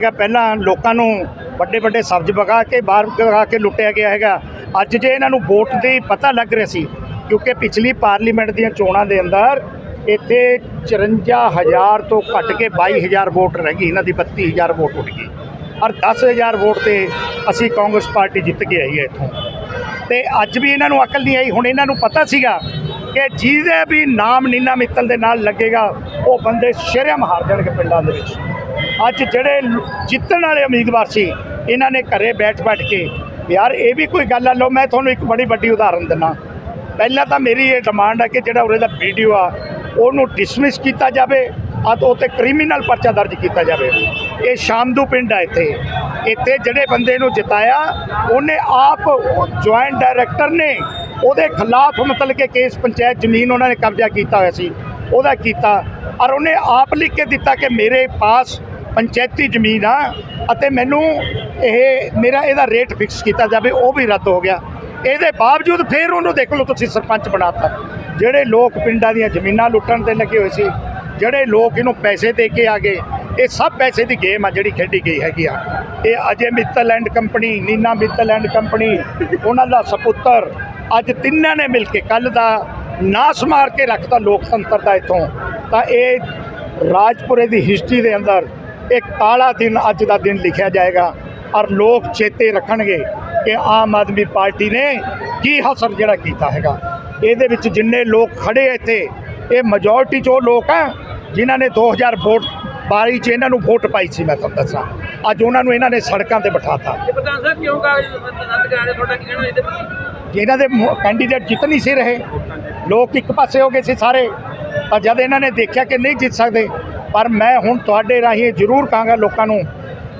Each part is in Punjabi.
ਹੈਗਾ। ਪਹਿਲਾਂ ਲੋਕਾਂ ਨੂੰ ਵੱਡੇ ਵੱਡੇ ਸਬਜ਼ ਵਗਾ ਕੇ, ਬਾਹਰ ਵਗਾ ਕੇ ਲੁੱਟਿਆ ਗਿਆ ਹੈਗਾ। ਅੱਜ ਜੇ ਇਹਨਾਂ ਨੂੰ ਵੋਟ ਦੀ ਪਤਾ ਲੱਗ ਰਿਹਾ ਸੀ, ਕਿਉਂਕਿ ਪਿਛਲੀ ਪਾਰਲੀਮੈਂਟ ਦੀਆਂ ਚੋਣਾਂ ਦੇ ਅੰਦਰ ਇੱਥੇ 54000 ਤੋਂ ਘੱਟ ਕੇ 22000 ਵੋਟ ਰਹਿ ਗਈ। ਇਹਨਾਂ ਦੀ 32000 ਵੋਟ ਉੱਠ ਗਈ। ਔਰ 10000 ਵੋਟ ਤੇ ਅਸੀਂ ਕਾਂਗਰਸ ਪਾਰਟੀ ਜਿੱਤ ਕੇ ਆਈ ਹੈ ਇੱਥੋਂ। ਤੇ ਅੱਜ ਵੀ ਇਹਨਾਂ ਨੂੰ ਅਕਲ ਨਹੀਂ ਆਈ। ਹੁਣ ਇਹਨਾਂ ਨੂੰ ਪਤਾ ਸੀਗਾ ਕਿ ਜਿਹਦੇ ਵੀ ਨਾਮ ਨੀਨਾ ਮਿੱਤਲ ਦੇ ਨਾਲ ਲੱਗੇਗਾ, ਉਹ ਬੰਦੇ ਸ਼ਰਮ ਹਾਰ ਜਾਣਗੇ ਪਿੰਡਾਂ ਦੇ ਵਿੱਚ। ਅੱਜ ਜਿਹੜੇ ਜਿੱਤਣ ਵਾਲੇ ਉਮੀਦਵਾਰ ਸੀ, ਇਹਨਾਂ ਨੇ ਘਰੇ ਬੈਠ ਬੈਠ ਕੇ, ਯਾਰ ਇਹ ਵੀ ਕੋਈ ਗੱਲ ਆ, ਲਓ ਮੈਂ ਤੁਹਾਨੂੰ ਇੱਕ ਬੜੀ ਵੱਡੀ ਉਦਾਹਰਨ ਦਿੰਦਾ ਪਹਿਲਾਂ ਤਾਂ ਮੇਰੀ ਇਹ ਡਿਮਾਂਡ ਹੈ ਕਿ ਜਿਹੜਾ ਉਹਦੇ ਦਾ ਵੀਡੀਓ ਆ, ਉਹਨੂੰ ਡਿਸਮਿਸ ਕੀਤਾ ਜਾਵੇ ਅਤੇ ਉਹ 'ਤੇ ਕ੍ਰਿਮੀਨਲ ਪਰਚਾ ਦਰਜ ਕੀਤਾ ਜਾਵੇ। ਇਹ ਸ਼ਾਮਦੂ ਪਿੰਡ ਆ ਇੱਥੇ। ਇੱਥੇ ਜਿਹੜੇ ਬੰਦੇ ਨੂੰ ਜਿਤਾਇਆ, ਉਹਨੇ ਆਪ ਜੁਆਇੰਟ ਡਾਇਰੈਕਟਰ ਨੇ, ਉਹਦੇ ਖਿਲਾਫ ਮਤਲਬ ਕਿ ਕੇਸ ਪੰਚਾਇਤ ਜ਼ਮੀਨ ਉਹਨਾਂ ਨੇ ਕਬਜ਼ਾ ਕੀਤਾ ਹੋਇਆ ਸੀ, ਉਹਦਾ ਕੀਤਾ। ਔਰ ਉਹਨੇ ਆਪ ਲਿਖ ਕੇ ਦਿੱਤਾ ਕਿ ਮੇਰੇ ਪਾਸ ਪੰਚਾਇਤੀ ਜ਼ਮੀਨ ਆ ਅਤੇ ਮੈਨੂੰ ਇਹ ਮੇਰਾ ਇਹਦਾ ਰੇਟ ਫਿਕਸ ਕੀਤਾ ਜਾਵੇ, ਉਹ ਵੀ ਰੱਦ ਹੋ ਗਿਆ। ਇਹਦੇ ਬਾਵਜੂਦ ਫਿਰ ਉਹਨੂੰ ਦੇਖ ਲਓ ਤੁਸੀਂ ਸਰਪੰਚ ਬਣਾਤਾ। ਜਿਹੜੇ ਲੋਕ ਪਿੰਡਾਂ ਦੀਆਂ ਜ਼ਮੀਨਾਂ ਲੁੱਟਣ ਤੇ ਲੱਗੇ ਹੋਏ ਸੀ, ਜਿਹੜੇ ਲੋਕ ਇਹਨੂੰ ਪੈਸੇ ਦੇ ਕੇ ਆ ਗਏ, ਇਹ ਸਭ ਪੈਸੇ ਦੀ ਗੇਮ ਆ ਜਿਹੜੀ ਖੇਡੀ ਗਈ ਹੈਗੀ ਆ। ਇਹ Ajay Mittal and company, Nina Mittal and company, ਉਹਨਾਂ ਦਾ ਸਪੁੱਤਰ, ਅੱਜ ਤਿੰਨਾਂ ਨੇ ਮਿਲ ਕੇ ਕੱਲ ਦਾ ਨਾਸ ਮਾਰ ਕੇ ਰੱਖਤਾ ਲੋਕਤੰਤਰ ਦਾ ਇੱਥੋਂ। ਤਾਂ ਇਹ ਰਾਜਪੁਰੇ ਦੀ ਹਿਸਟਰੀ ਦੇ ਅੰਦਰ ਇੱਕ ਕਾਲਾ ਦਿਨ ਅੱਜ ਦਾ ਦਿਨ ਲਿਖਿਆ ਜਾਏਗਾ। ਔਰ ਲੋਕ ਚੇਤੇ ਰੱਖਣਗੇ ਕਿ ਆਮ ਆਦਮੀ ਪਾਰਟੀ ਨੇ ਕੀ ਹਸਰ ਜਿਹੜਾ ਕੀਤਾ ਹੈਗਾ। ਇਹਦੇ ਵਿੱਚ ਜਿੰਨੇ ਲੋਕ ਖੜੇ ਇੱਥੇ ਇਹ ਮੈਜੋਰਟੀ 'ਚ ਲੋਕ ਆ ਜਿਨ੍ਹਾਂ ਨੇ 2000 ਵੋਟ ਬਾਰੀ 'ਚ ਇਹਨਾਂ ਨੂੰ ਵੋਟ ਪਾਈ ਸੀ ਮੈਂ ਤੁਹਾਨੂੰ ਦੱਸਾਂ। ਅੱਜ ਉਹਨਾਂ ਨੂੰ ਇਹਨਾਂ ਨੇ ਸੜਕਾਂ ਤੇ ਬਿਠਾਤਾ। ਪ੍ਰਧਾਨ ਸਾਹਿਬ ਕਿਉਂ ਕਾਗਜ਼ ਰੱਦ ਕਰਾ ਰਹੇ? ਤੁਹਾਡਾ ਕੀ ਕਹਿਣਾ ਇਹਦੇ ਪ੍ਰਤੀ? ਇਹਨਾਂ ਦੇ ਕੈਂਡੀਡੇਟ ਜਿੱਤ ਨਹੀਂ ਸੀ ਰਹੇ ਲੋਕ ਇੱਕ ਪਾਸੇ ਹੋ ਗਏ ਸੀ ਸਾਰੇ। ਤਾਂ ਜਦ ਇਹਨਾਂ ਨੇ ਦੇਖਿਆ ਕਿ ਨਹੀਂ ਜਿੱਤ ਸਕਦੇ ਪਰ ਮੈਂ ਹੁਣ ਤੁਹਾਡੇ ਰਾਹੀਂ ਜ਼ਰੂਰ ਕਹਾਂਗਾ ਲੋਕਾਂ ਨੂੰ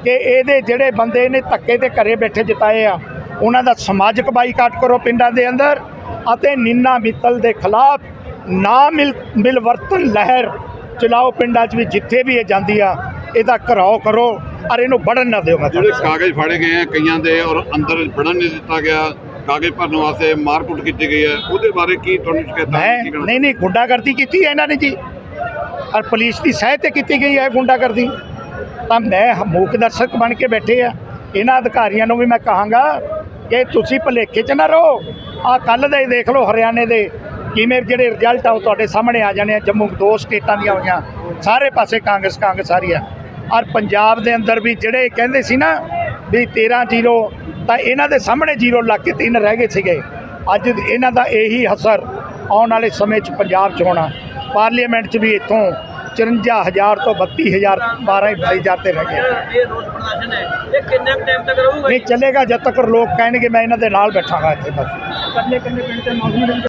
ਕਿ ਇਹਦੇ ਜਿਹੜੇ ਬੰਦੇ ਨੇ ਧੱਕੇ ਤੇ ਘਰੇ ਬੈਠੇ ਜਿਤਾਏ ਆ ਉਹਨਾਂ ਦਾ ਸਮਾਜਿਕ ਬਾਈਕਾਟ ਕਰੋ ਪਿੰਡਾਂ ਦੇ ਅੰਦਰ ਅਤੇ ਨਿੰਨਾ ਮਿੱਤਲ ਦੇ ਖਿਲਾਫ ਨਾ ਮਿਲ ਮਿਲਵਰਤਨ ਲਹਿਰ ਚਲਾਓ ਪਿੰਡਾਂ 'ਚ ਵੀ ਜਿੱਥੇ ਵੀ ਇਹ ਜਾਂਦੀ ਆ ਇਹਦਾ ਘਰਾਓ ਕਰੋ ਔਰ ਇਹਨੂੰ ਵੜਨ ਨਾ ਦਿਓ ਮੈਂ ਜਿਹੜੇ ਕਾਗਜ਼ ਫੜੇ ਗਏ ਆ ਕਈਆਂ ਦੇ ਔਰ ਅੰਦਰ ਵੜਨ ਨਹੀਂ ਦਿੱਤਾ ਗਿਆ ਕਾਗਜ਼ ਭਰਨ ਵਾਸਤੇ ਮਾਰਕੁੱਟ ਕੀਤੀ ਗਈ ਹੈ ਉਹਦੇ ਬਾਰੇ ਕੀ ਤੁਹਾਨੂੰ ਸ਼ਿਕਾਇਤਾਂ? ਨਹੀਂ ਨਹੀਂ ਗੁੰਡਾਗਰਦੀ ਕੀਤੀ ਹੈ ਇਹਨਾਂ ਨੇ ਜੀ ਔਰ ਪੁਲਿਸ ਦੀ ਸਹਾਇਤਾ ਕੀਤੀ ਗਈ ਹੈ ਗੁੰਡਾਗਰਦੀ। ਤਾਂ ਮੈਂ ਮੂਕ ਦਰਸ਼ਕ ਬਣ ਕੇ ਬੈਠੇ ਆ। ਇਹਨਾਂ ਅਧਿਕਾਰੀਆਂ ਨੂੰ ਵੀ ਮੈਂ ਕਹਾਂਗਾ ਕਿ ਤੁਸੀਂ ਭਲੇਖੇ 'ਚ ਨਾ ਰਹੋ। ਆ ਕੱਲ ਦਾ ਦੇਖ ਲਓ ਹਰਿਆਣੇ ਦੇ ਕਿਵੇਂ ਜਿਹੜੇ ਰਿਜ਼ਲਟ ਆ ਉਹ ਤੁਹਾਡੇ ਸਾਹਮਣੇ ਆ ਜਾਣੇ ਆ। ਜੰਮੂ ਦੋ ਸਟੇਟਾਂ ਦੀਆਂ ਹੋਈਆਂ। ਸਾਰੇ ਪਾਸੇ ਕਾਂਗਰਸ ਕਾਂਗਰਸ ਆ ਰਹੀ ਆ। ਔਰ ਪੰਜਾਬ ਦੇ ਅੰਦਰ ਵੀ ਜਿਹੜੇ ਕਹਿੰਦੇ ਸੀ ਨਾ ਵੀ 13 ਜ਼ੀਰੋ, ਤਾਂ ਇਹਨਾਂ ਦੇ ਸਾਹਮਣੇ ਜ਼ੀਰੋ ਲੱਗ ਕੇ ਤਿੰਨ ਰਹਿ ਗਏ ਸੀਗੇ। ਅੱਜ ਇਹਨਾਂ ਦਾ ਇਹੀ ਅਸਰ ਆਉਣ ਵਾਲੇ ਸਮੇਂ 'ਚ ਪੰਜਾਬ 'ਚ ਹੋਣਾ। ਪਾਰਲੀਮੈਂਟ 'ਚ ਵੀ ਇੱਥੋਂ 54000 ਤੋਂ 32000 12 22000 ਤੇ ਰਹਿ ਇਹ ਰੋਸ ਪ੍ਰਦਰਸ਼ਨ ਹੈ। ਇਹ ਕਿੰਨੇ ਟਾਈਮ ਤੱਕ ਰਹੂਗਾ? ਨਹੀਂ ਚੱਲੇਗਾ ਜਦ ਤੱਕ ਲੋਕ ਕਹਿਣਗੇ ਮੈਂ ਇਹਨਾਂ ਦੇ ਨਾਲ ਬੈਠਾਂਗਾ ਇੱਥੇ ਬਸ। ਕੰਨੇ ਕੰਨੇ ਪਿੰਡ ਤੇ ਮੌਸਮ